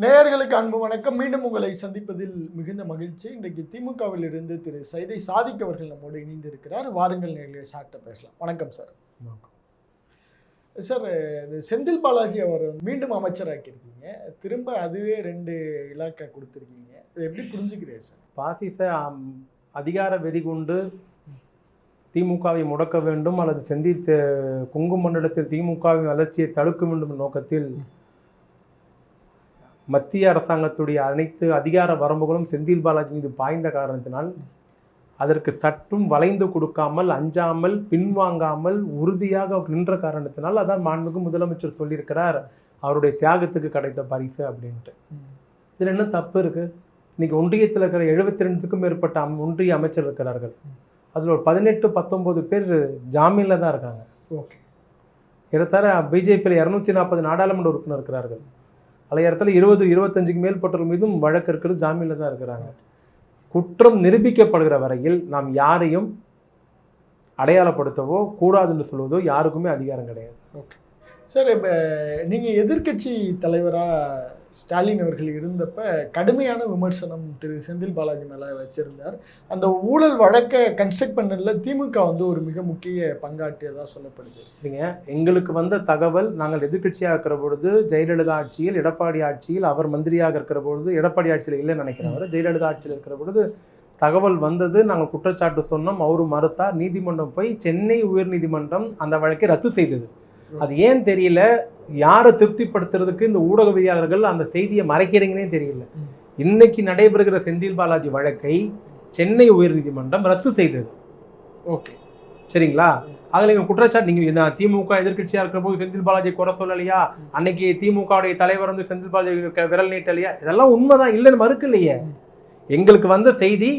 நேயர்களுக்கு அன்பு வணக்கம். மீண்டும் உங்களை சந்திப்பதில் மிகுந்த மகிழ்ச்சி. இன்றைக்கு திமுகவில் இருந்து திரு. சைதை சாதிக் அவர்கள் நம்மோடு இணைந்திருக்கிறார். வாருங்கள் நேரிலே சார்ட்ட பேசலாம். வணக்கம் சார். சார் இது செந்தில் பாலாஜி அவர் மீண்டும் அமைச்சராக்கியிருக்கீங்க. திரும்ப அதுவே ரெண்டு இலாக்கா கொடுத்துருக்கீங்க. இது எப்படி புரிஞ்சுக்கிறீங்க சார்? பாசிச அதிகார வெறி கொண்டு திமுகவை முடக்க வேண்டும் அல்லது செந்தில் தே- கொங்கு மண்டலத்தில் திமுகவின் வளர்ச்சியை தடுக்க வேண்டும் நோக்கத்தில் மத்திய அரசாங்கத்துடைய அனைத்து அதிகார வரம்புகளும் செந்தில் பாலாஜி மீது பாய்ந்த காரணத்தினால் அதற்கு சற்றும் வளைந்து கொடுக்காமல் அஞ்சாமல் பின்வாங்காமல் உறுதியாக நின்ற காரணத்தினால் அதான் மாண்புக்கு முதலமைச்சர் சொல்லியிருக்கிறார் அவருடைய தியாகத்துக்கு கிடைத்த பரிசு அப்படின்ட்டு. இதில் என்ன தப்பு இருக்கு? இன்னைக்கு ஒன்றியத்தில் இருக்கிற எழுபத்தி ரெண்டுக்கும் மேற்பட்ட அம்- ஒன்றிய அமைச்சர் இருக்கிறார்கள். அதில் ஒரு பதினெட்டு பத்தொம்போது பேர் ஜாமீனில் தான் இருக்காங்க. ஓகே. ஏறத்தாழ பிஜேபியில் இரநூத்தி நாற்பது நாடாளுமன்ற உறுப்பினர் இருக்கிறார்கள். பழைய இடத்துல இருபது இருபத்தஞ்சுக்கு மேற்பட்டவர்கள் மீதும் வழக்கு இருக்கிறது ஜாமீனில் தான் இருக்கிறாங்க. குற்றம் நிரூபிக்கப்படுகிற வரையில் நாம் யாரையும் அடையாளப்படுத்தவோ கூடாதுன்னு சொல்வதோ யாருக்குமே அதிகாரம் கிடையாது. ஓகே. சார் இப்போ நீங்கள் எதிர்க்கட்சி தலைவராக ஸ்டாலின் அவர்கள் இருந்தப்ப கடுமையான விமர்சனம் திரு செந்தில் பாலாஜி மேலே வச்சிருந்தார். அந்த ஊழல் வழக்கை கன்ஸ்ட்ரக்ட் பண்ணதில் திமுக வந்து ஒரு மிக முக்கிய பங்காற்றியதாக சொல்லப்படுது. இல்லைங்க எங்களுக்கு வந்த தகவல் நாங்கள் எதிர்க்கட்சியாக இருக்கிற பொழுது ஜெயலலிதா ஆட்சியில் எடப்பாடி ஆட்சியில் அவர் மந்திரியாக இருக்கிற பொழுது எடப்பாடி ஆட்சியில் இல்லைன்னு நினைக்கிறேன் அவர். ஜெயலலிதா ஆட்சியில் இருக்கிற பொழுது தகவல் வந்தது நாங்கள் குற்றச்சாட்டு சொன்னோம் அவரு மறுத்தார். நீதிமன்றம் போய் சென்னை உயர்நீதிமன்றம் அந்த வழக்கை ரத்து செய்தது. அது ஏன் தெரியல? யாரை திருப்திப்படுத்துறதுக்கு இந்த ஊடகவியலாளர்கள் அந்த செய்தியை மறைக்கிறீங்கன்னே தெரியல. இன்னைக்கு நடைபெறுகிற செந்தில் பாலாஜி வழக்கை சென்னை உயர்நீதிமன்றம் ரத்து செய்தது. ஓகே. சரிங்களா? அதில் நீங்கள் குற்றச்சாட்டு நீங்கள் திமுக எதிர்க்கட்சியாக இருக்கிற போது செந்தில் பாலாஜி குறை சொல்லலையா? அன்னைக்கு திமுகவுடைய தலைவர் வந்து செந்தில் பாலாஜி விரல் நீட்டலையா? இதெல்லாம் உண்மைதான் இல்லைன்னு மறுக்கலையே. எங்களுக்கு வந்த செய்தி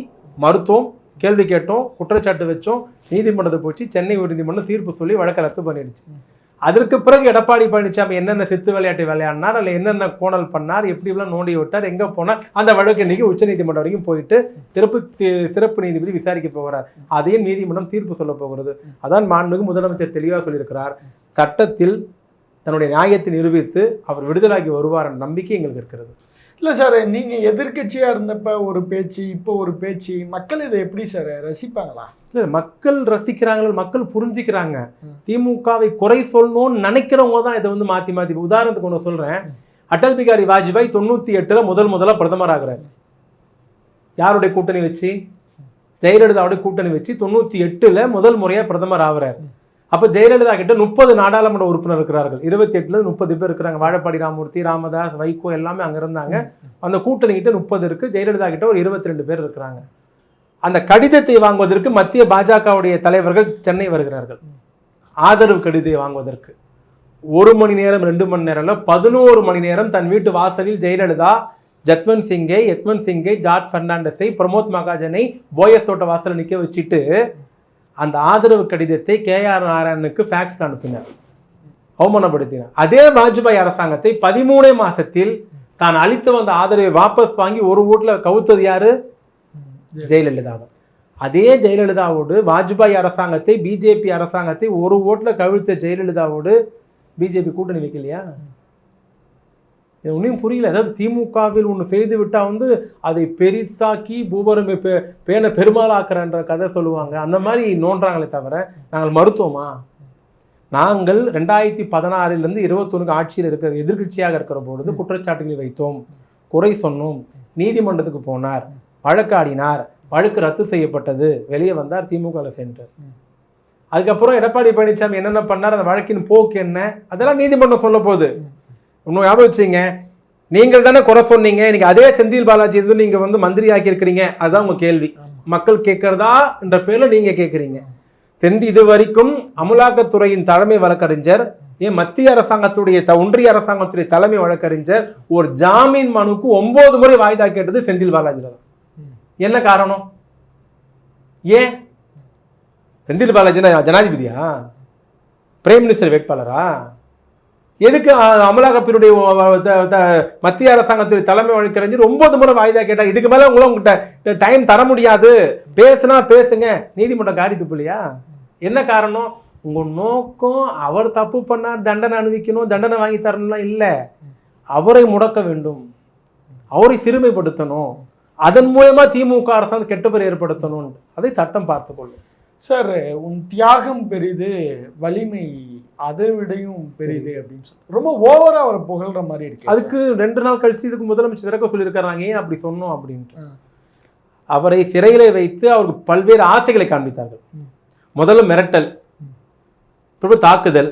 மறுத்தோம் கேள்வி கேட்டோம் குற்றச்சாட்டு வச்சோம் நீதிமன்றத்தை போச்சு சென்னை உயர்நீதிமன்றம் தீர்ப்பு சொல்லி வழக்கை ரத்து பண்ணிடுச்சு. அதற்கு பிறகு எடப்பாடி பழனிசாமி என்னென்ன சித்து விளையாட்டு விளையாடினார் அல்ல என்னென்ன கோணல் பண்ணார் எப்படி எல்லாம் நோண்டி விட்டார் எங்கே போனார் அந்த வழக்கு இன்றைக்கி உச்சநீதிமன்றம் வரைக்கும் போயிட்டு சிறப்பு சிறப்பு நீதிபதி விசாரிக்க போகிறார். அதையும் நீதிமன்றம் தீர்ப்பு சொல்ல போகிறது. அதான் மாண்புமிகு முதலமைச்சர் தெளிவாக சொல்லியிருக்கிறார். சட்டத்தில் தன்னுடைய நியாயத்தை நிரூபித்து அவர் விடுதலாகி வருவார் என்ற நம்பிக்கை எங்களுக்கு இருக்கிறது. இல்லை சார் நீங்கள் எதிர்க்கட்சியாக இருந்தப்போ ஒரு பேச்சு இப்போ ஒரு பேச்சு மக்கள் இதை எப்படி சார் ரசிப்பாங்களா? இல்லை மக்கள் ரசிக்கிறாங்க மக்கள் புரிஞ்சுக்கிறாங்க. திமுகவை குறை சொல்லணும்னு நினைக்கிறவங்க தான் இதை வந்து மாற்றி மாற்றி உதாரணத்துக்கு ஒன்று சொல்கிறேன் அடல் பிகாரி வாஜ்பாய் தொண்ணூற்றி எட்டில் முதல் முதல்ல பிரதமர் ஆகிறார். யாருடைய கூட்டணி வச்சு? ஜெயலலிதாவுடைய கூட்டணி வச்சு தொண்ணூற்றி எட்டில் முதல் முறையாக பிரதமர் ஆகுறார். அப்போ ஜெயலலிதா கிட்ட முப்பது நாடாளுமன்ற உறுப்பினர் இருக்கிறார்கள். இருபத்தி எட்டுல முப்பது பேர் இருக்கிறாங்க. வாழப்பாடி ராமூர்த்தி ராமதாஸ் வைகோ எல்லாமே அங்கே இருந்தாங்க. அந்த கூட்டணி கிட்ட முப்பது இருக்கு. ஜெயலலிதா கிட்ட ஒரு இருபத்தி ரெண்டு பேர் இருக்கிறாங்க. அந்த கடிதத்தை வாங்குவதற்கு மத்திய பாஜகவுடைய தலைவர்கள் சென்னை வருகிறார்கள். ஆதரவு கடிதத்தை வாங்குவதற்கு. ஒரு மணி நேரம் ரெண்டு மணி நேரம்ல பதினோரு மணி நேரம் தன் வீட்டு வாசலில் ஜெயலலிதா ஜத்வந்த் சிங்கை யத்வந்த் சிங்கை ஜார்ஜ் பெர்னாண்டஸை பிரமோத் மகாஜனை போயஸ் தோட்ட வாசலில் நிற்க வச்சுட்டு அந்த ஆதரவு கடிதத்தை கே ஆர் நாராயணனுக்கு ஃபேக்ஸ் அனுப்பினார். அவமானப்படுத்தினார். அதே வாஜ்பாய் அரசாங்கத்தை பதிமூணே மாசத்தில் தான் அளித்து வந்த ஆதரவை வாபஸ் வாங்கி ஒரு வீட்டில் கவுத்தது யாரு? ஜெயலலிதா தான் அதே ஜெயலலிதாவோடு வாஜ்பாய் அரசாங்கத்தை பிஜேபி அரசாங்கத்தை ஒரு ஓட்டுல கவிழ்த்த ஜெயலலிதாவோடு பிஜேபி கூட்டணி வைக்கலையா? இது ஒன்றும் புரியல. அதாவது திமுகவில் ஒன்று செய்து விட்டா வந்து அதை பெரிசாக்கி பூபரம் பே- பேனை பெருமாளாக்குறன்ற கதை சொல்லுவாங்க. அந்த மாதிரி நோன்றாங்களே தவிர நாங்கள் மருத்துவமா நாங்கள் ரெண்டாயிரத்தி பதினாறிலிருந்து இருபத்தொன்னுக்கு ஆட்சியில் இருக்கிற எதிர்க்கட்சியாக இருக்கிற பொழுது குற்றச்சாட்டுகளை வைத்தோம். குறை சொன்னோம். நீதிமன்றத்துக்கு போனார். வழக்காடினார் வழக்கு ரத்து செய்யப்பட்டது. வெளியே வந்தார் திமுக சென்றார். அதுக்கப்புறம் எடப்பாடி பழனிசாமி என்னென்ன பண்ணார் அந்த வழக்கின் போக்கு என்ன அதெல்லாம் நீதிமன்றம் சொல்ல போகுது. இன்னும் ஞாபகம் வச்சுங்க நீங்கள் தானே குறை சொன்னீங்க. இன்னைக்கு அதே செந்தில் பாலாஜி இது நீங்க வந்து மந்திரி ஆக்கியிருக்கிறீங்க அதுதான் உங்க கேள்வி. மக்கள் கேட்கறதா என்ற பேர்ல நீங்க கேட்குறீங்க. செந்தி இது வரைக்கும் அமலாக்கத்துறையின் தலைமை வழக்கறிஞர் ஏன் மத்திய அரசாங்கத்துடைய த- ஒன்றிய அரசாங்கத்துடைய தலைமை வழக்கறிஞர் ஒரு ஜாமீன் மனுக்கு ஒன்பது முறை வாய்தா கேட்டது செந்தில் பாலாஜில தான். என்ன காரணம்? ஏன்? செந்தில் பாலாஜி ஜனாதிபதியா? பிரைம் மினிஸ்டர் வேட்பாளரா? எதுக்கு அ- த- மத்திய அரசாங்கத்துடைய தலைமை வழக்கறிஞர் ஒன்பது முறை வாய்தா கேட்டா இதுக்கு மேலே உங்களை உங்கள்கிட்ட டைம் தர முடியாது. பேசுனா பேசுங்க. நீதிமன்றம் காரி துப்புலையா? என்ன காரணம்? உங்கள் நோக்கம் அவர் தப்பு பண்ணார் தண்டனை அனுபவிக்கணும் தண்டனை வாங்கி தரணும்லாம் இல்லை. அவரை முடக்க வேண்டும். அவரை சிறுமைப்படுத்தணும். அதன் மூலமா திமுக அரசாங்கம் கெட்ட பேர் ஏற்படுத்தணும் அதை சட்டம் பார்த்துக்கொள்ளும். சார் உன் தியாகம் பெரிது வலிமை அதை விடையும் பெரிது. அப்படின்னு சொல்லி ரொம்ப ஓவரா அவரை புகழ்ற மாதிரி இருக்கு அதுக்கு ரெண்டு நாள் கழிச்சு இதுக்கு முதலமைச்சர் விறக்க சொல்லியிருக்காங்க ஏன் அப்படி சொன்னோம் அப்படின்ட்டு. அவரை சிறையில வைத்து அவருக்கு பல்வேறு ஆசைகளை காண்பித்தார்கள். முதல்ல மிரட்டல் பிறகு தாக்குதல்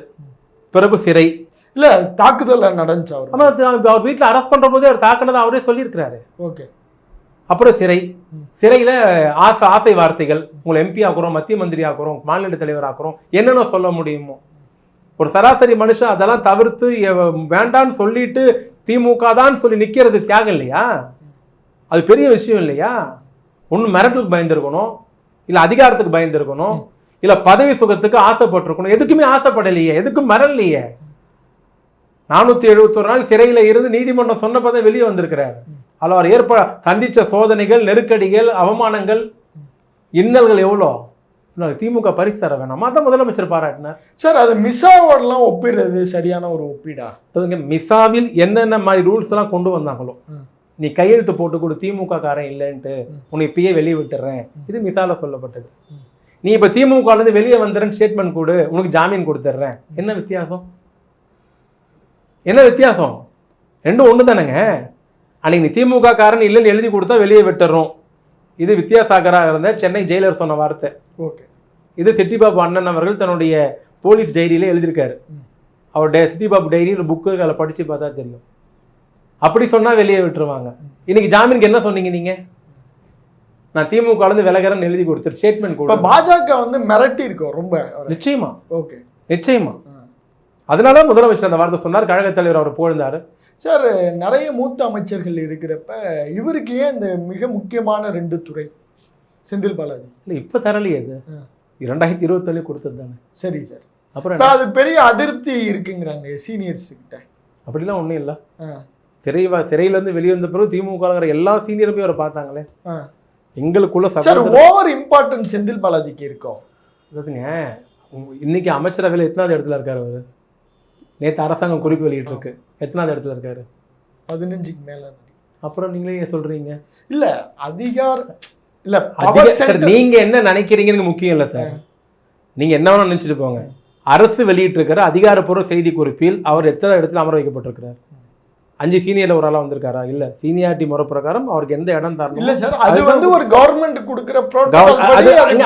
பிறகு சிறை. இல்ல தாக்குதல் நடந்துச்சு அவர். அது அவர் வீட்டில் அரெஸ்ட் பண்ற போதே அவர் தாக்குனதை அவரே சொல்லியிருக்கிறாரு. ஓகே. அப்புறம் சிறை. சிறையில் ஆசை ஆசை வார்த்தைகள். உங்களை எம்பி ஆக்குறோம் மத்திய மந்திரி ஆக்குறோம் மாநில தலைவர் ஆக்குறோம். என்னென்ன சொல்ல முடியுமோ. ஒரு சராசரி மனுஷன் அதெல்லாம் தவிர்த்து வேண்டான்னு சொல்லிட்டு திமுக தான் சொல்லி நிற்கிறது தியாகம் இல்லையா? அது பெரிய விஷயம் இல்லையா? ஒன்று மிரட்டலுக்கு பயந்துருக்கணும் இல்லை அதிகாரத்துக்கு பயந்துருக்கணும் இல்லை பதவி சுகத்துக்கு ஆசைப்பட்டிருக்கணும். எதுக்குமே ஆசைப்படலையே எதுக்கும் மிரளலையே நானூற்றி எழுபத்தொரு நாள் சிறையில் இருந்து நீதிமன்றம் சொன்னப்போ தான் வெளியே வந்திருக்கிறார். அதில் அவர் ஏற்ப சந்திச்ச சோதனைகள் நெருக்கடிகள் அவமானங்கள் இன்னல்கள் எவ்வளோ? திமுக பரிசு தர வேணாமா? அதான் முதலமைச்சர் பாராட்டினார். சார் அது மிஸ்ஸாவோடலாம் ஒப்பிடுறது சரியான ஒரு ஒப்பீடா? அதுங்க மிசாவில் என்னென்ன மாதிரி ரூல்ஸ் எல்லாம் கொண்டு வந்தாங்களோ. நீ கையெழுத்து போட்டு கொடு திமுக காரன் இல்லைன்ட்டு. உன்னை இப்பயே வெளியே விட்டுறேன். இது மிசால சொல்லப்பட்டது. நீ இப்ப திமுக ல இருந்து வெளியே வந்துறேன்னு ஸ்டேட்மெண்ட் கொடு உனக்கு ஜாமீன் கொடுத்துட்றேன் என்ன வித்தியாசம்? என்ன வித்தியாசம்? ரெண்டும் ஒன்று தானேங்க அன்னைக்கு நீ திமுக காரன் இல்லைன்னு எழுதி கொடுத்தா வெளியே விட்டுறோம். இது வித்யாசாகராக இருந்த சென்னை ஜெயிலர் சொன்ன வார்த்தை. ஓகே. இது சிட்டிபாபு அண்ணன் அவர்கள் தன்னுடைய போலீஸ் டைரியில எழுதியிருக்காரு. ம். அவருடைய சிட்டிபாபு டைரி புக்குகளை படிச்சு பார்த்தா தெரியும். அப்படி சொன்னா வெளியே விட்டுருவாங்க. இன்னைக்கு ஜாமீனுக்கு என்ன சொன்னீங்க நீங்க? நான் திமுக ல இருந்து விலகிறேன்னு எழுதி கொடுத்துரு ஸ்டேட்மெண்ட் கொடு பாஜக வந்து மிரட்டி இருக்கோம் ரொம்ப. அவரை. நிச்சயமா. ஓகே. நிச்சயமா. அதனால முதலமைச்சர் அந்த வார்த்தை சொன்னார். கழக தலைவர் அவர் புகழ்ந்தாரு. சார் நிறைய மூத்த அமைச்சர்கள் இருக்கிறப்ப இவருக்கு ஏன் இந்த மிக முக்கியமான ரெண்டு துறை? செந்தில் பாலாஜி. இல்ல இப்ப தரலையே அது. இரண்டாயிரத்தி இருபத்தேழு கொடுத்தது தானே. சரி சார். அப்புறம்? அது பெரிய அதிருப்தி இருக்குங்கிறாங்க சீனியர்ஸ் கிட்ட. அப்படிலாம் ஒண்ணும் இல்ல. ஆ. சிறை சிறையில இருந்து வெளியே வந்த பிறகு திமுக எல்லா சீனியருமே அவரை பார்த்தாங்களே. எங்களுக்குள்ள சார் ஓவர் இம்பார்ட்டன்ஸ் செந்தில் பாலாஜிக்கு இருக்கும் அதாவதுங்க இன்னைக்கு அமைச்சரவையில் எத்தனாவது இடத்துல இருக்காரு அவரு? நேற்று அரசாங்கம் குறிப்பு வெளியிட்டிருக்கு. எத்தனாவது இடத்துல இருக்காரு? பதினஞ்சுக்கு மேல அப்புறம் நீங்களே ஏன் சொல்றீங்க? இல்ல அதிகார இல்ல அதிக power சார், center- நீங்க என்ன நினைக்கிறீங்கன்னு முக்கியம் இல்லை சார். நீங்க என்ன வேணா நினைச்சிட்டு போங்க. அரசு வெளியிட்டிருக்கிற அதிகாரப்பூர்வ செய்தி குறிப்பில் அவர் எத்தனை இடத்துல அமர வைக்கப்பட்டிருக்கிறார்? அஞ்சு சீனியர்ல ஒரு ஆளா வந்திருக்காரா? இல்ல சீனியாரிட்டி முறை பிரகாரம் அவருக்கு எந்த இடம் இல்ல தரணும் சார் அது வந்து ஒரு கவர்மெண்ட் கொடுக்கிற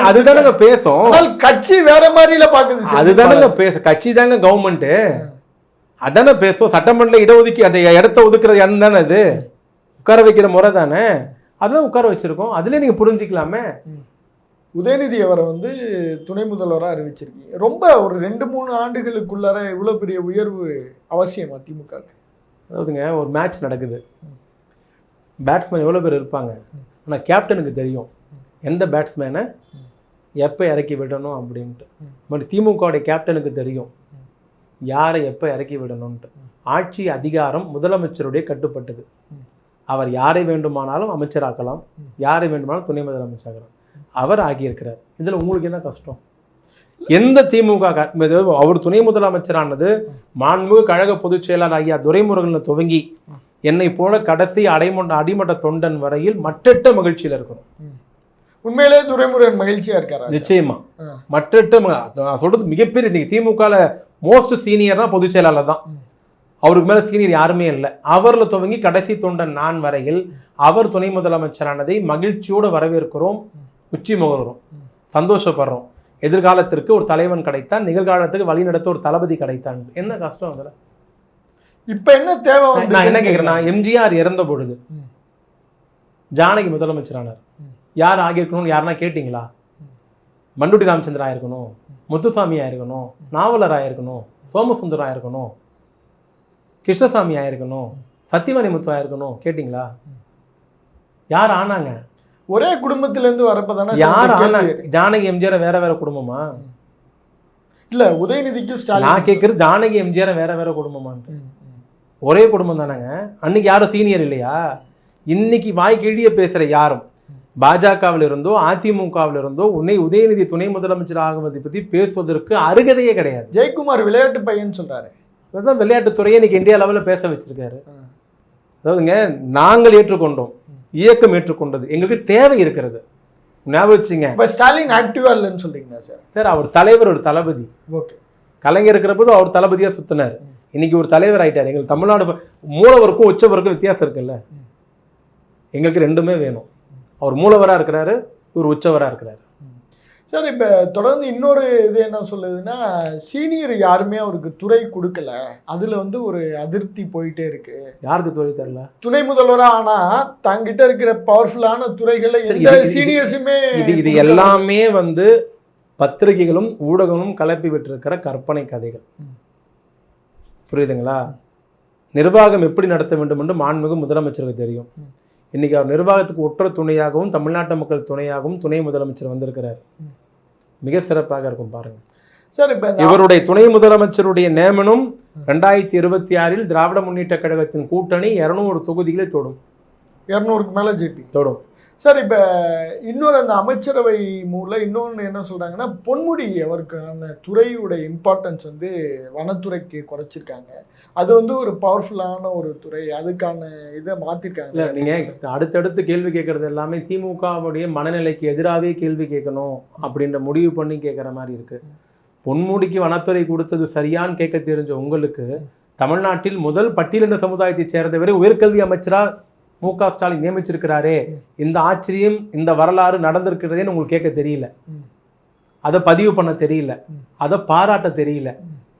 அதுதானங்க பேசும். கட்சி வேற மாதிரில பாக்குது அதுதானங்க. பேச கட்சி தாங்க கவர்மெண்ட் அதானே பேசும் சட்டமன்றத்தில் இடஒதுக்கி அந்த இடத்த ஒதுக்குறது என்ன தானே அது? உட்கார வைக்கிற முறை தானே? அதெல்லாம் உட்கார வச்சிருக்கோம். அதுல நீங்க புரிஞ்சுக்கலாமே. உதயநிதி அவரை வந்து துணை முதல்வரா அறிவிச்சிருக்கீங்க. ரொம்ப ஒரு ரெண்டு மூணு ஆண்டுகளுக்குள்ளார இவ்வளவு பெரிய உயர்வு அவசியமா திமுக க்கு? அதாவதுங்க ஒரு மேட்ச் நடக்குது. பேட்ஸ்மேன் எவ்வளோ பேர் இருப்பாங்க? ஆனால் கேப்டனுக்கு தெரியும். எந்த பேட்ஸ்மேனை எப்போ இறக்கி விடணும் அப்படின்ட்டு. மறு திமுகவுடைய கேப்டனுக்கு தெரியும். யாரை எப்போ இறக்கி விடணும்ன்ட்டு ஆட்சி அதிகாரம் முதலமைச்சருடைய கட்டுப்பட்டது. அவர் யாரை வேண்டுமானாலும் அமைச்சராக்கலாம். யாரை வேண்டுமானாலும் துணை முதலமைச்சராகலாம் அவர் ஆகியிருக்கிறார் இதில் உங்களுக்கு என்ன கஷ்டம் எந்த திமுக அவர் துணை முதலமைச்சரானது மாண்புமிகு கழக பொதுச் செயலாளர் ஐயா துரைமுருகனில் துவங்கி என்னை போல கடைசி அடைமட்ட அடிமட்ட தொண்டன் வரையில் மற்றற்ற மகிழ்ச்சியில் இருக்கணும் உண்மையிலே துரைமுருகன் மகிழ்ச்சியா இருக்காரா? நிச்சயமா ஆ. மற்றற்ற ம- நான் சொல்றது மிகப்பெரிய இன்னைக்கு திமுகல மோஸ்ட் சீனியர்னா பொதுச் செயலாளர் தான். அவருக்கு மேல சீனியர் யாருமே இல்லை அவர்ல துவங்கி கடைசி தொண்டன் நான் வரையில் அவர் துணை முதலமைச்சரானதை மகிழ்ச்சியோடு வரவேற்கிறோம் உச்சி முகர்றோம் ம். சந்தோஷப்படுறோம் எதிர்காலத்திற்கு ஒரு தலைவன் கிடைத்தான் நிகழ்காலத்துக்கு வழிநடத்த ஒரு தளபதி கிடைத்தான் என்ன கஷ்டம் அதுல இப்ப என்ன தேவை நான் என்ன கேட்குறேன் நான் எம்ஜிஆர் இறந்த பொழுது. ஜானகி முதலமைச்சரானார். யார் ஆகியிருக்கணும்னு யாருன்னா கேட்டிங்களா மண்டுடி ராமச்சந்திரன் ஆயிருக்கணும் முத்துசாமி ஆயிருக்கணும் நாவலர் ஆயிருக்கணும் சோமசுந்தரம் ஆயிருக்கணும் கிருஷ்ணசாமி ஆயிருக்கணும் சத்தியமணி முத்து ஆயிருக்கணும் கேட்டிங்களா? யார் ஆனாங்க? ஒரே குடும்பத்துல இருந்து வரப்பதானே யார் ஆனாங்க. ஜானகி எம்ஜிஆர் வேற வேற குடும்பமா? இல்ல உதயநிதிக்கும் ஸ்டாலின். நான் கேட்கறது ஜானகி எம்ஜிஆர் வேற வேற குடும்பமான்ட்டு. ஒரே குடும்பம் தானேங்க? அன்னைக்கு யாரும் சீனியர் இல்லையா? இன்னைக்கு வாய் கிழிய பேசுற யாரும்? பாஜகவில் இருந்தோ அதிமுகவில் இருந்தோ உன்னை உதயநிதி துணை முதலமைச்சர் ஆகுவதை பத்தி பேசுவதற்கு அருகதையே கிடையாது. ஜெயக்குமார் விளையாட்டு பையன் சொல்றாரு. அதுதான் விளையாட்டுத்துறையை இன்னைக்கு இந்தியா லெவலில் பேச வச்சிருக்காரு. அதாவதுங்க நாங்கள் ஏற்றுக்கொண்டோம். இயக்கம் ஏற்றுக்கொண்டது. எங்களுக்கு தேவை இருக்கிறது. ஞாபகம் இப்ப ஸ்டாலின் ஆக்டிவா இல்லைன்னு சொல்றீங்களா சார் சார் அவர் தலைவர் ஒரு தளபதி. ஓகே. கலைஞர் இருக்கிற போது அவர் தளபதியாக சுத்தினார். இன்னைக்கு ஒரு தலைவர் ஆயிட்டார். எங்களுக்கு தமிழ்நாடு மூலவருக்கும் உச்சவருக்கும் வித்தியாசம் இருக்குல்ல. எங்களுக்கு ரெண்டுமே வேணும். அவர் மூலவராக இருக்கிறாரு இவர் உச்சவராக இருக்கிறாரு. சார் இப்ப தொடர்ந்து இன்னொரு இது என்ன சொல்லுதுன்னா சீனியர் யாருமே அவருக்கு துறை கொடுக்கல. அதுல வந்து ஒரு அதிருப்தி போயிட்டே இருக்கு. யாருக்கு தொழில் தரல துணை முதல்வரா ஆனா தங்கிட்ட இருக்கிற பவர்ஃபுல்லான துறைகளை எந்த சீனியர்ஸுமே இது இது எல்லாமே வந்து பத்திரிகைகளும் ஊடகங்களும் கலப்பி விட்டிருக்கிற கற்பனை கதைகள். புரியுதுங்களா? நிர்வாகம் எப்படி நடத்த வேண்டும் என்று மாண்புமிகு முதலமைச்சருக்கு தெரியும். ம். இன்னைக்கு அவர் நிர்வாகத்துக்கு ஒற்ற துணையாகவும் தமிழ்நாட்டு மக்கள் துணையாகவும் துணை முதலமைச்சர் வந்திருக்கிறார். மிக சிறப்பாக இருக்கும் பாருங்க சார் இவருடைய துணை முதலமைச்சருடைய நியமனம் ரெண்டாயிரத்தி இருபத்தி ஆறில் திராவிட முன்னேற்ற கழகத்தின் கூட்டணி இருநூறு தொகுதிகளை தொடும் இருநூறுக்கு மேல ஜெயிப்பி தொடும் சார் இப்போ இன்னொரு அந்த அமைச்சரவை மூலம் இன்னொன்று என்ன சொல்கிறாங்கன்னா பொன்முடி அவருக்கான துறையுடைய இம்பார்ட்டன்ஸ் வந்து வனத்துறைக்கு குறைச்சிருக்காங்க. அது வந்து ஒரு பவர்ஃபுல்லான ஒரு துறை. அதுக்கான இதை மாற்றிருக்காங்க இல்லை நீங்கள் அடுத்தடுத்து கேள்வி கேட்குறது எல்லாமே திமுகவுடைய மனநிலைக்கு எதிராகவே கேள்வி கேட்கணும் அப்படின்ற முடிவு பண்ணி கேட்குற மாதிரி இருக்குது பொன்முடிக்கு வனத்துறை கொடுத்தது சரியான்னு கேட்க தெரிஞ்ச உங்களுக்கு தமிழ்நாட்டில் முதல் பட்டியலின சமுதாயத்தைச் சேர்ந்தவரை உயர்கல்வி அமைச்சராக மு க ஸ்டாலின் நியமிச்சிருக்கிறாரே இந்த ஆச்சரியம் இந்த வரலாறு நடந்திருக்கிறதேன்னு உங்களுக்கு கேட்க தெரியல. அதை பதிவு பண்ண தெரியல. அதை பாராட்ட தெரியல.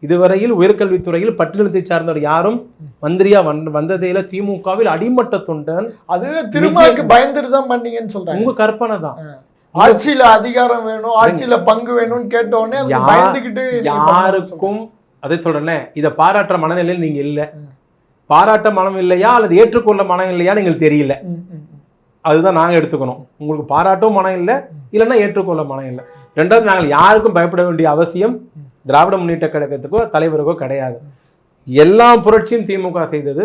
இதுவரையில் உயர்கல்வித்துறையில் பட்டியலினத்தை சார்ந்தவர் யாரும் மந்திரியா வந்த வந்ததே திமுகவில் அடிமட்ட தொண்டன் அது திருமாவுக்கு பயந்துட்டு தான் பண்ணீங்கன்னு சொல்றாங்க உங்க கற்பனை தான் ஆட்சியில அதிகாரம் வேணும் ஆட்சியில பங்கு வேணும்னு கேட்ட உடனே அதுக்கு யா- பயந்துகிட்டு யாருக்கும் அதை சொல்றேனே இதை பாராட்டுற மனநிலையில் நீங்க இல்ல. பாராட்ட மனம் இல்லையா அல்லது ஏற்றுக்கொள்ள மனம் இல்லையான்னு எங்களுக்கு தெரியல. அதுதான் நாங்க எடுத்துக்கணும். உங்களுக்கு பாராட்டும் மனம் இல்லை இல்லைன்னா ஏற்றுக்கொள்ள மனம் இல்லை. ரெண்டாவது நாங்கள் யாருக்கும் பயப்பட வேண்டிய அவசியம் திராவிட முன்னேற்ற கழகத்துக்கோ தலைவருக்கோ கிடையாது. எல்லா புரட்சியும் திமுக செய்தது.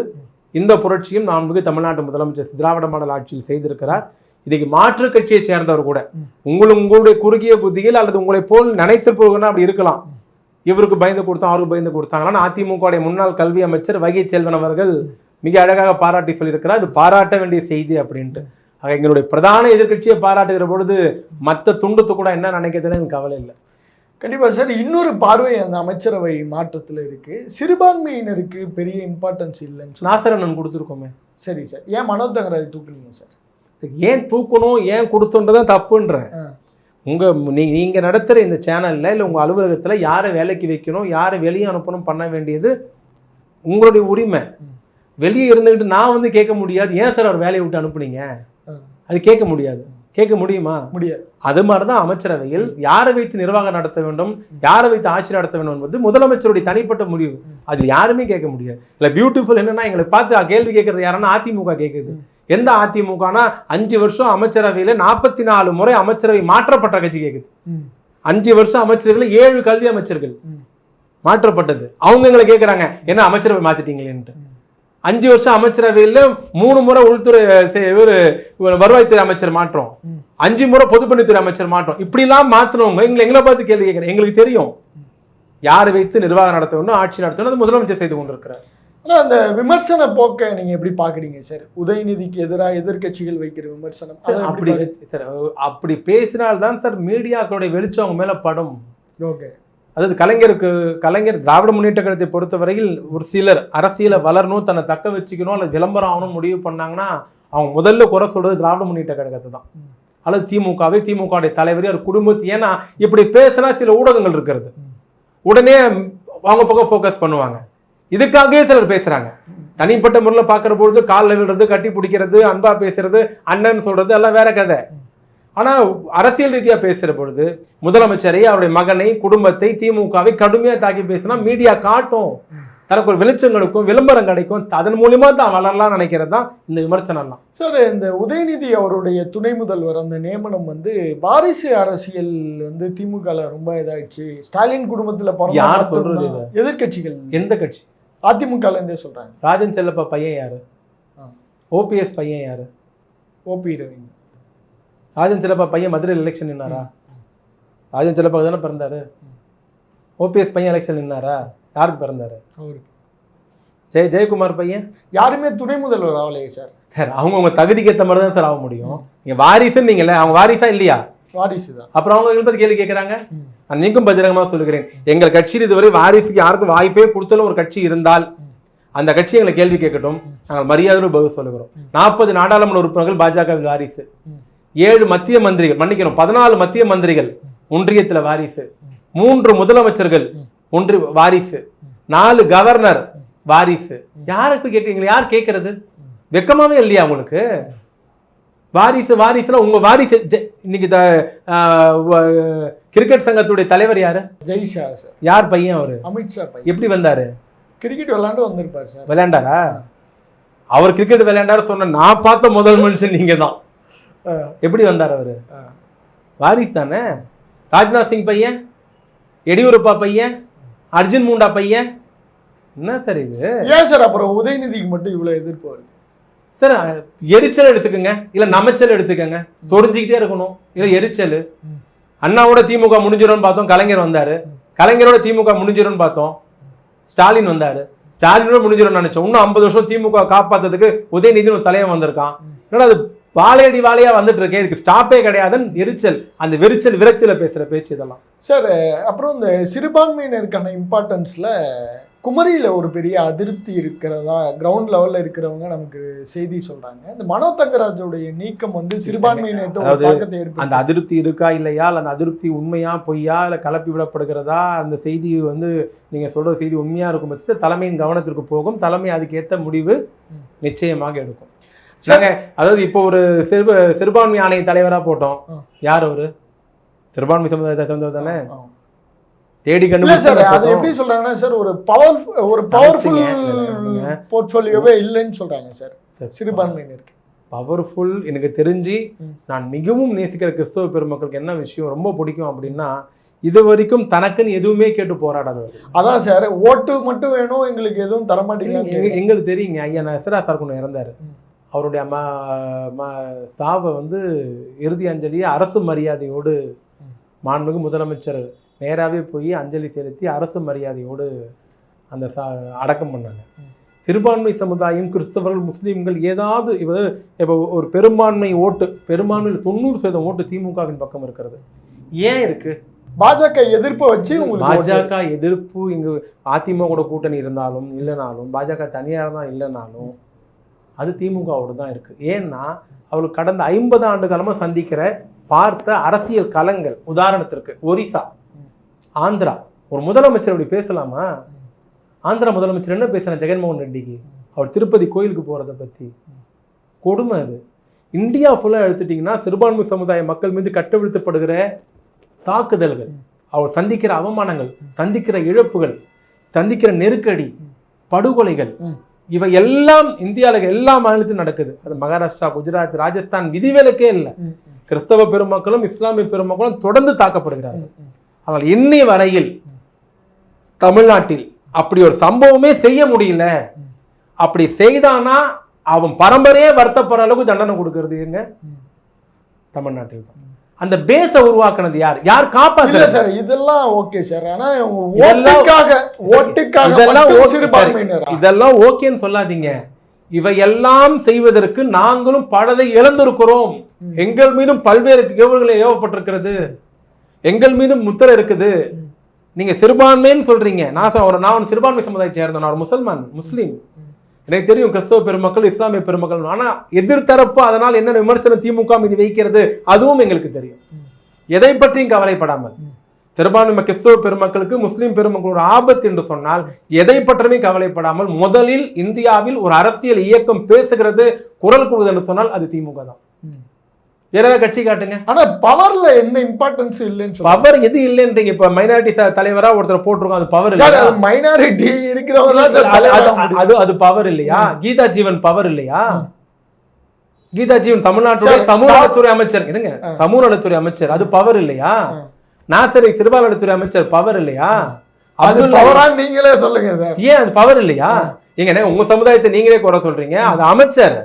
இந்த புரட்சியும் நான்கு தமிழ்நாட்டு முதலமைச்சர் திராவிட மாடல் ஆட்சியில் செய்திருக்கிறார். இன்னைக்கு மாற்றுக் கட்சியை சேர்ந்தவர் கூட. ம். உங்கள் உங்களுடைய குறுகிய புத்தியில் அல்லது உங்களை போல் நினைத்து போகணும் அப்படி இருக்கலாம். இவருக்கு பயந்து கொடுத்தோம் அவருக்கு பயந்து கொடுத்தாங்கன்னா அதிமுகவுடைய முன்னாள் கல்வி அமைச்சர் வகை செல்வன் அவர்கள் மிக அழகாக பாராட்டி சொல்லியிருக்கிறார். இது பாராட்ட வேண்டிய செய்தி அப்படின்ட்டு. ஆக எங்களுடைய பிரதான எதிர்க்கட்சியை பாராட்டுகிற பொழுது மற்ற துண்டுத்து கூட என்ன நினைக்கிறதுன்னு எனக்கு கவலை இல்லை. கண்டிப்பா சார் இன்னொரு பார்வை அந்த அமைச்சரவை மாற்றத்துல இருக்கு. சிறுபான்மையினருக்கு பெரிய இம்பார்ட்டன்ஸ் இல்லைன்னு நாசரண்ணன் கொடுத்துருக்கோமே. சரி சார் ஏன் மனோ தங்கராஜ் தூக்குனீங்க சார்? ஏன் தூக்கணும் ஏன் கொடுத்தோன்றதான் தப்புன்றேன். ஆ. உங்க நீ நீங்க நடத்துற இந்த சேனல்ல இல்ல உங்க அலுவலகத்துல யாரை வேலைக்கு வைக்கணும் யாரை வெளியே அனுப்பணும் பண்ண வேண்டியது உங்களுடைய உரிமை. வெளியே இருந்துகிட்டு நான் வந்து கேட்க முடியாது. ஏன் சார் அவர் வேலையை விட்டு அனுப்புனீங்க. அது கேட்க முடியாது. கேட்க முடியுமா? முடியாது. அது மாதிரி தான் அமைச்சரவையில் யாரை வைத்து நிர்வாகம் நடத்த வேண்டும் யாரை வைத்து ஆட்சி நடத்த வேண்டும் என்பது முதலமைச்சருடைய தனிப்பட்ட முடிவு. அதில் யாருமே கேட்க முடியாது. இல்லை பியூட்டிஃபுல் என்னன்னா எங்களை பார்த்து கேள்வி கேட்கறது யாருன்னா அதிமுக கேட்குது. எந்த அதிமுகனா? அஞ்சு வருஷம் அமைச்சரவையில் நாற்பத்தி நாலு முறை அமைச்சரவை மாற்றப்பட்ட கட்சி கேட்குது. அஞ்சு வருஷம் அமைச்சரவையில் ஏழு கல்வி அமைச்சர்கள். மாற்றப்பட்டது. அவங்க எங்களை கேட்குறாங்க என்ன அமைச்சரவை மாத்திட்டீங்களேன்ட்டு. அஞ்சு வருஷம் அமைச்சரவையில் மூணு முறை உள்துறை இவரு வருவாய்த்துறை அமைச்சர் மாற்றம். அஞ்சு முறை பொதுப்பணித்துறை அமைச்சர் மாற்றம். இப்படிலாம் மாத்தினவங்க எங்களை எங்களை பார்த்து கேள்வி கேட்குறேன் எங்களுக்கு தெரியும். யாரை வைத்து நிர்வாகம் நடத்தணும் ஆட்சி நடத்தணும் அது முதலமைச்சர் செய்து கொண்டிருக்கிறார். ஆனா அந்த விமர்சன போக்கை நீங்க எப்படி பாக்குறீங்க சார் உதயநிதிக்கு எதிராக எதிர்க்கட்சிகள் வைக்கிற விமர்சனம் அப்படி சார் அப்படி பேசினால்தான் சார் மீடியாக்களுடைய வெளிச்சம் அவங்க மேல படும்? ஓகே அதாவது கலைஞருக்கு கலைஞர் திராவிட முன்னேற்ற கழகத்தை பொறுத்தவரையில் ஒரு சிலர் அரசியல வளரணும் தன்னை தக்க வச்சுக்கணும் அல்லது விளம்பரம் ஆகணும் முடிவு பண்ணாங்கன்னா அவங்க முதல்ல குறை சொல்றது திராவிட முன்னேற்ற கழகத்தை தான். அல்லது திமுகவை திமுகவுடைய தலைவர் அவர் குடும்பத்தை ஏன்னா இப்படி பேசினா சில ஊடகங்கள் இருக்கிறது. உடனே அவங்க பக்கம் ஃபோக்கஸ் பண்ணுவாங்க இதுக்காகவே சிலர் பேசுறாங்க. தனிப்பட்ட முறையில் பார்க்குற பொழுது காலில் விடுறது கட்டி பிடிக்கிறது அன்பா பேசுறது அண்ணன் சொல்றது எல்லாம் வேற கதை. ஆனா அரசியல் ரீதியா பேசுற பொழுது முதலமைச்சரை அவருடைய மகனை குடும்பத்தை திமுகவை கடுமையா தாக்கி பேசினா மீடியா காட்டும். தனக்கு ஒரு வெளிச்சம் கிடைக்கும் விளம்பரம் கிடைக்கும். அதன் மூலியமா தான் வளரலாம் நினைக்கிறது தான் இந்த விமர்சனம்லாம் சார் இந்த உதயநிதி அவருடைய துணை முதல்வர் அந்த நியமனம் வந்து வாரிசு அரசியல் வந்து திமுகல ரொம்ப இதாயிடுச்சு. ஸ்டாலின் குடும்பத்துல யார் சொல்றது எதிர்க்கட்சிகள். எந்த கட்சி? அதிமுகல இருந்தே சொல்றாங்க. ராஜன் செல்லப்பா பையன் யாரு. ஓபிஎஸ் பையன் யாரு? ஓபி ரவீந்திரன் ராஜன் செல்லப்பா பையன் மதுரையில் எலெக்ஷன் நின்னாரா? ராஜன் செல்லப்பா தானே பிறந்தாரு? ஓபிஎஸ் பையன் எலெக்ஷன் நின்னாரா? யாருக்கு பிறந்தாரு? அவருக்கு. ஜெய ஜெயக்குமார் பையன்? யாருமே துணை முதல்வர் ஆகலையே சார். சார் அவங்க உங்க தகுதிக்கு ஏற்ற மாதிரி தான் சார் ஆக முடியும். நீங்க வாரிசுன்னு நீங்கல்ல அவங்க வாரிசா இல்லையா? வாரிசு தான். அப்புறம் அவங்க பத்தி கேள்வி கேட்கறாங்க நீக்கும் பகிரங்கமாக சொல்லுகிறேன். எங்கள் கட்சியில் இதுவரை வாரிசுக்கு யாருக்கும் வாய்ப்பே கொடுத்தாலும் ஒரு கட்சி இருந்தால் அந்த கட்சி எங்களை கேள்வி கேட்கட்டும். நாங்கள் மரியாதையோடு பதில் சொல்லுகிறோம். நாற்பது நாடாளுமன்ற உறுப்பினர்கள் பாஜக வாரிசு. ஏழு மத்திய மந்திரிகள் மன்னிக்கணும் பதினாலு மத்திய மந்திரிகள் ஒன்றியத்துல வாரிசு. மூன்று முதலமைச்சர்கள் ஒன்றி வாரிசு. நாலு கவர்னர் வாரிசு. யாருக்கு கேட்குறீங்க? யார் கேட்கறது? வெக்கமாவே இல்லையா உங்களுக்கு? வாரிசு வாரிசுல உங்க வாரிசு இன்னைக்கு த- கிரிக்கெட் சங்கத்துடைய தலைவர் யாரு? ஜெய்ஷா சார். யார் பையன் அவரு? அமித்ஷா பையன். எப்படி வந்தாரு? கிரிக்கெட் விளையாண்டு வந்திருப்பார் சார். விளையாண்டாரா? அவர் கிரிக்கெட் விளையாண்டாரு சொன்ன நான் பார்த்த முதல் மனுஷன் நீங்க தான். எப்படி வந்தார் அவரு. வாரிசு தானே? ராஜ்நாத் சிங் பையன்? எடியூரப்பா பையன்? அர்ஜுன் முண்டா பையன்? என்ன சார் இது? ஏன் சார் அப்புறம் உதயநிதிக்கு மட்டும் இவ்வளவு எதிர்ப்பு வருது? சார் எரிச்சல் எடுத்துக்கோங்க. இல்லை நமைச்சல் எடுத்துக்கோங்க. தொறிஞ்சிக்கிட்டே இருக்கணும். இல்லை எரிச்சல். அண்ணாவோட திமுக முடிஞ்சிடும்னு பார்த்தோம் கலைஞர் வந்தார். கலைஞரோட திமுக முடிஞ்சிடும்னு பார்த்தோம் ஸ்டாலின் வந்தார். ஸ்டாலினோட முடிஞ்சிடும் நினைச்சோம். இன்னும் ஐம்பது வருஷம் திமுக காப்பாத்துறதுக்கு உதயநிதினு ஒரு தலைவன் வந்திருக்கான். என்னடா அது வாழையடி வாழையா வந்துட்டு இருக்கே இதுக்கு ஸ்டாப்பே கிடையாதுன்னு எரிச்சல் அந்த வெறிச்சல் விரக்தியில பேசுற பேச்சு இதெல்லாம். சார் அப்புறம் இந்த சிறுபான்மையினருக்கான இம்பார்ட்டன்ஸ்ல குமரியில ஒரு பெரிய அதிருப்தி இருக்கிறதா கிரவுண்ட் லெவல்ல இருக்கிறவங்க நமக்கு செய்தி சொல்றாங்க. இந்த மனோ தங்கராஜோடைய நீக்கம் வந்து சிறுபான்மையினர்கிட்ட அந்த அதிருப்தி இருக்கா இல்லையா? இல்ல அந்த அதிருப்தி உண்மையா பொய்யா? இல்ல கலப்பி விடப்படுகிறதா? அந்த செய்தி வந்து நீங்க சொல்ற செய்தி உண்மையா இருக்கும் பட்சத்தில் தலைமையின் கவனத்திற்கு போகும். தலைமை அதுக்கேற்ற முடிவு. நிச்சயமாக எடுக்கும். நாங்க அதாவது இப்போ ஒரு சிறுப சிறுபான்மை ஆணைய தலைவரா போட்டோம். யார் அவரு? சிறுபான்மை சமுதாயத்தை சேர்ந்தவர் தானே. தேடி கண்டு சார் அது எப்படி சொல்றாங்கன்னா சார் ஒரு பவர் ஒரு பவர்ஃபுல். போர்ட்ஃபோலியோவே இல்லைன்னு சொல்றாங்க சார் சிறுபான்மையினருக்கு பவர்ஃபுல் எனக்கு தெரிஞ்சு. நான் மிகவும் நேசிக்கிற கிறிஸ்தவ பெருமக்களுக்கு என்ன விஷயம் ரொம்ப பிடிக்கும் அப்படின்னா இது வரைக்கும் தனக்குன்னு எதுவுமே கேட்டு போராடாதவர் அதான் சார் ஓட்டு மட்டும் வேணும் எங்களுக்கு எதுவும் தர எங்க- மாட்டீங்களான்னு எங்களுக்கு தெரியுங்க ஐயா நான் எஸ்ரா சார் கொண்டு இறந்தாரு. அவருடைய ம ம- சாவை வந்து இறுதி அஞ்சலியை அரசு மரியாதையோடு. மாண்புமிகு முதலமைச்சர் நேராகவே போய் அஞ்சலி செலுத்தி அரசு மரியாதையோடு அந்த சா அடக்கம் பண்ணாங்க. சிறுபான்மை சமுதாயம் கிறிஸ்தவர்கள் முஸ்லீம்கள் ஏதாவது இப்போ இப்போ ஒரு பெரும்பான்மை ஓட்டு பெரும்பான்மையில் தொண்ணூறு சதவீதம் ஓட்டு திமுகவின் பக்கம் இருக்கிறது ஏன் இருக்கு பாஜக எதிர்ப்பை வச்சு. பாஜக எதிர்ப்பு இங்கு அதிமுக கூட்டணி இருந்தாலும் இல்லைனாலும் பாஜக தனியார் தான் இல்லைனாலும் அது திமுகவோட தான் இருக்கு ஏன்னா அவர்கள் கடந்த ஐம்பது ஆண்டு காலமா சந்திக்கிற பார்த்த அரசியல் களங்கள் உதாரணத்திற்கு ஒரிசா ஆந்திரா. ஒரு முதலமைச்சர் அப்படி பேசலாமா? ஆந்திரா முதலமைச்சர் என்ன பேசுறார் ஜெகன்மோகன் ரெட்டிக்கு? அவர் திருப்பதி கோயிலுக்கு போறத பத்தி. கொடுமை அது. இந்தியா ஃபுல்லாக எடுத்துட்டிங்கன்னா சிறுபான்மை சமுதாய மக்கள் மீது கட்டவிழ்த்தப்படுகிற தாக்குதல்கள் அவர் சந்திக்கிற அவமானங்கள் சந்திக்கிற இழப்புகள் சந்திக்கிற நெருக்கடி படுகொலைகள். இவை எல்லாம் இந்தியாவில் எல்லா மாநிலத்திலும் நடக்குது. அது மகாராஷ்டிரா குஜராத் ராஜஸ்தான் விதிவிலக்கே இல்லை. கிறிஸ்தவ பெருமக்களும் இஸ்லாமிய பெருமக்களும் தொடர்ந்து தாக்கப்படுகிறார்கள். ஆனால் இன்னி வரையில் தமிழ்நாட்டில் அப்படி ஒரு சம்பவமே செய்ய முடியல. அப்படி செய்தானா? அவன் பரம்பரையே வருத்தப்படுற அளவுக்கு தண்டனை கொடுக்கறது எங்க. தமிழ்நாட்டில் தான். அந்த பேஸை உருவாக்குனது யார்? யார் இல்ல காப்பாத்துறது சார் இதெல்லாம் ஓகே சார். ஆனா ஓட்டுக்காக ஓட்டுக்காக இதெல்லாம் இதெல்லாம் ஓகேன்னு சொல்லாதீங்க. இவையெல்லாம் செய்வதற்கு நாங்களும் பலதை இழந்திருக்கிறோம். எங்கள் மீதும் பல்வேறு ஏவல்களை ஏவப்பட்டிருக்கிறது. எங்கள் மீதும் முத்திரை இருக்குது. நீங்க சிறுபான்மைன்னு சொல்றீங்க. நான் ஒரு நான் ஒரு சிறுபான்மை சமுதாயத்தை சேர்ந்தேன் நான் ஒரு முசல்மான் முஸ்லீம். எனக்கு தெரியும் கிறிஸ்தவ பெருமக்கள் இஸ்லாமிய பெருமக்கள். ஆனா எதிர்த்தரப்பு அதனால் என்ன விமர்சனம் திமுக மீது வைக்கிறது அதுவும் எங்களுக்கு தெரியும். எதை பற்றியும் கவலைப்படாமல். சிறுபான்மை கிறிஸ்தவ பெருமக்களுக்கு முஸ்லீம் பெருமக்கள் ஒரு ஆபத்து என்று சொன்னால் எதை பற்றியுமே கவலைப்படாமல் முதலில் இந்தியாவில் ஒரு அரசியல் இயக்கம் பேசுகிறது குரல் கொடுக்குது என்று சொன்னால் அது திமுக தான். ஏதாவது கட்சி காட்டுங்க. ஆனா பவர்ல எந்த இம்பார்ட்டன்ஸ் இல்லைன்னு பவர் எது இல்லைன்றீங்க இப்ப மைனாரிட்டி தலைவரா ஒருத்தர் போட்டிருக்கோம் அது பவர் மைனாரிட்டி இருக்கிறவங்க அது- அது- பவர் இல்லையா? கீதா ஜீவன் பவர் இல்லையா. கீதா ஜீவன் தமிழ்நாட்டுடைய சமூக நலத்துறை அமைச்சர். ஆ. சமூக நலத்துறை அமைச்சர் அது பவர் இல்லையா. நாசரை சிறுபான்மை நலத்துறை அமைச்சர் பவர் இல்லையா? அது பவரா நீங்களே சொல்லுங்க சார். ஏன் அது பவர் இல்லையா? எங்கண்ணே உங்க சமுதாயத்தை நீங்களே குறை சொல்றீங்க? அது அமைச்சர்.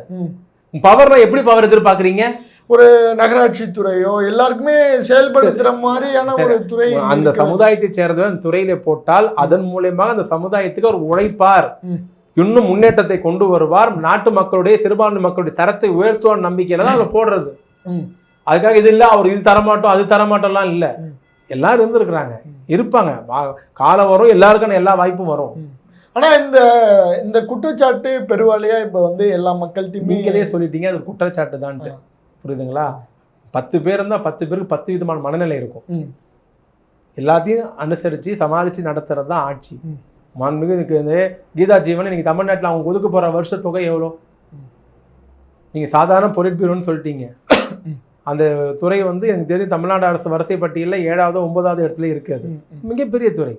பவர்னா எப்படி பவர் எதிர்பார்க்கறீங்க? ஒரு நகராட்சி துறையோ எல்லாருக்குமே செயல்படுத்துற மாதிரியான ஒரு துறை அந்த சமுதாயத்தை சேர்ந்தவன் துறையில போட்டால் அதன் மூலியமாக அந்த சமுதாயத்துக்கு அவர் உழைப்பார். இன்னும் முன்னேற்றத்தை கொண்டு வருவார். நாட்டு மக்களுடைய சிறுபான்மை மக்களுடைய தரத்தை உயர்த்துவார் நம்பிக்கையில தான் அவர் போடுறது. அதுக்காக இது இல்லை அவர் இது தரமாட்டோம் அது தரமாட்டோம்லாம் இல்லை. எல்லாரும் இருந்திருக்கிறாங்க. இருப்பாங்க. காலம் வரும் எல்லாருக்கான எல்லா வாய்ப்பும் வரும். ஆனா இந்த இந்த குற்றச்சாட்டு பெருவாலியா இப்ப வந்து எல்லா மக்கள்கிட்டயுமே நீங்களே சொல்லிட்டீங்க அது ஒரு குற்றச்சாட்டு தான்ட்டு. புரியுதுங்களா பத்து பேர் இருந்தால் பத்து பேருக்கு பத்து விதமான மனநிலை இருக்கும். எல்லாத்தையும் அனுசரித்து சமாளித்து நடத்துறது தான் ஆட்சி. மாண்புமிகு இதுக்கு வந்து கீதா ஜீவன் இன்னைக்கு தமிழ்நாட்டில் அவங்க ஒதுக்க போகிற வருஷ தொகை எவ்வளோ. நீங்கள் சாதாரண பொருட்பீரோன்னு சொல்லிட்டீங்க. அந்த துறை வந்து எனக்கு தெரியும் தமிழ்நாடு அரசு வரிசை பட்டியலில் ஏழாவது ஒன்பதாவது இடத்துல இருக்குது மிகப்பெரிய துறை.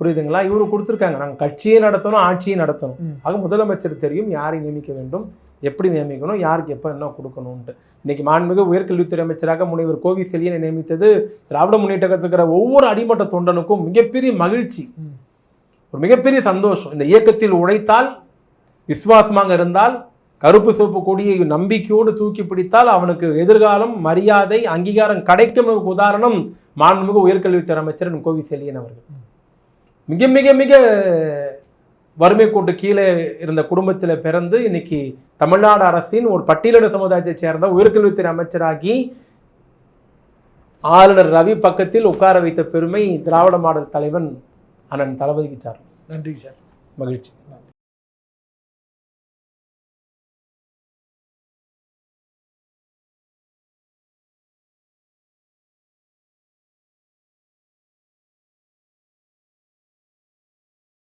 புரியுதுங்களா இவரு கொடுத்துருக்காங்க நாங்கள் கட்சியை நடத்தணும் ஆட்சியை நடத்தணும். ஆக முதலமைச்சர் தெரியும் யாரை நியமிக்க வேண்டும் எப்படி நியமிக்கணும் யாருக்கு எப்போ என்ன கொடுக்கணும்ன்ட்டு. இன்னைக்கு மாண்புமிகு உயர்கல்வித்துறை அமைச்சராக முனைவர் கோவி செலியனை நியமித்தது திராவிட முன்னேற்ற கழகத்துல இருக்கிற ஒவ்வொரு அடிமட்ட தொண்டனுக்கும் மிகப்பெரிய மகிழ்ச்சி. ஒரு மிகப்பெரிய சந்தோஷம். இந்த இயக்கத்தில் உழைத்தால் விசுவாசமாக இருந்தால் கருப்பு சிவப்பு கொடியை நம்பிக்கையோடு தூக்கி பிடித்தால் அவனுக்கு எதிர்காலம் மரியாதை அங்கீகாரம் கிடைக்கும். உதாரணம் மாண்புமிகு உயர்கல்வித்துறை அமைச்சர் கோவி செலியன் அவர்கள். மிக மிக மிக வறுமை கோட்டு கீழே இருந்த குடும்பத்தில் பிறந்து இன்னைக்கு தமிழ்நாடு அரசின் ஒரு பட்டியலின சமுதாயத்தைச் சேர்ந்த உயர்கல்வித்துறை அமைச்சராகி ஆளுநர் ரவி பக்கத்தில் உட்கார வைத்த பெருமை திராவிட மாடல் தலைவன் அண்ணன் தளபதிக்கு சார். நன்றி சார். மகிழ்ச்சி.